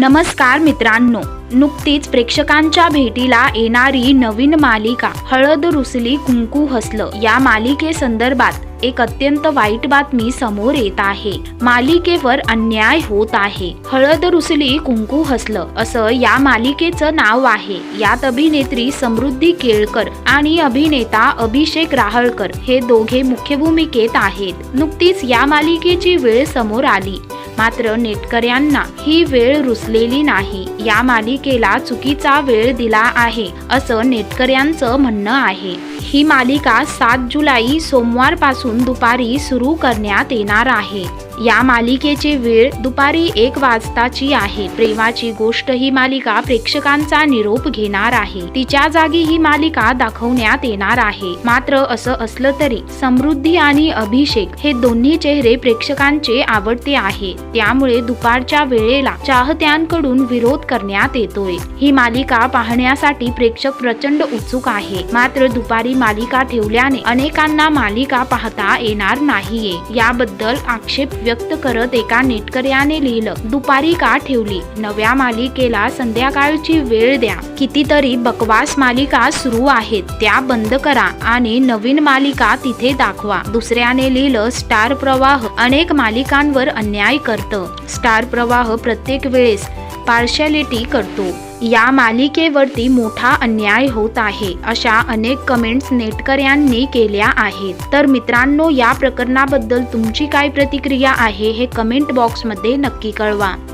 नमस्कार मित्रांनो. नुकतीच प्रेक्षकांच्या भेटीला येणारी नवीन मालिका हळद रुसली कुंकू हसलं या मालिकेसंदर्भात एक अत्यंत वाईट बातमी समोर येत आहे. मालिकेवर अन्याय होत आहे. हळद रुसली कुंकू हसलं असं या मालिकेचं नाव आहे. यात अभिनेत्री समृद्धी केळकर आणि अभिनेता अभिषेक राहळकर हे दोघे मुख्य भूमिकेत आहेत. नुकतीच या मालिकेची वेळ समोर आली. मात्र नेटकऱ्यांना ही वेळ रुसलेली नाही. या मालिकेला चुकीचा वेळ दिला आहे असं नेटकऱ्यांचं म्हणणं आहे. ही मालिका सात जुलै सोमवारपासून दुपारी सुरू करण्यात येणार आहे. या मालिकेची वेळ दुपारी एक वाजताची आहे. प्रेमाची गोष्ट ही मालिका प्रेक्षकांचा निरोप घेणार आहे. तिच्या जागी ही मालिका दाखवण्यात येणार आहे. मात्र असं असलं तरी समृद्धी आणि अभिषेक हे दोन्ही चेहरे प्रेक्षकांचे आवडते आहे. त्यामुळे दुपारच्या वेळेला चाहत्यांकडून विरोध करण्यात येतोय. ही मालिका पाहण्यासाठी प्रेक्षक प्रचंड उत्सुक आहे. मात्र दुपारी मालिका ठेवल्याने अनेकांना मालिका पाहता येणार नाहीये. याबद्दल आक्षेप व्यक्त करत एका नेटकऱ्याने लिहिलं दुपारी का ठेवली? नव्या मालिकेला संध्याकाळची वेळ द्या. कितीतरी बकवास मालिका सुरू आहेत त्या बंद करा आणि नवीन मालिका तिथे दाखवा. दुसऱ्याने लिहिलं स्टार प्रवाह अनेक मालिकांवर अन्याय करतं. स्टार प्रवाह प्रत्येक वेळेस पार्शॅलिटी करतो. या मालिकेवरती मोठा अन्याय होत आहे अशा अनेक कमेंट्स नेटकऱ्यांनी केल्या आहेत. तर मित्रांनो या प्रकरणाबद्दल तुमची काय प्रतिक्रिया आहे हे कमेंट बॉक्समध्ये नक्की कळवा.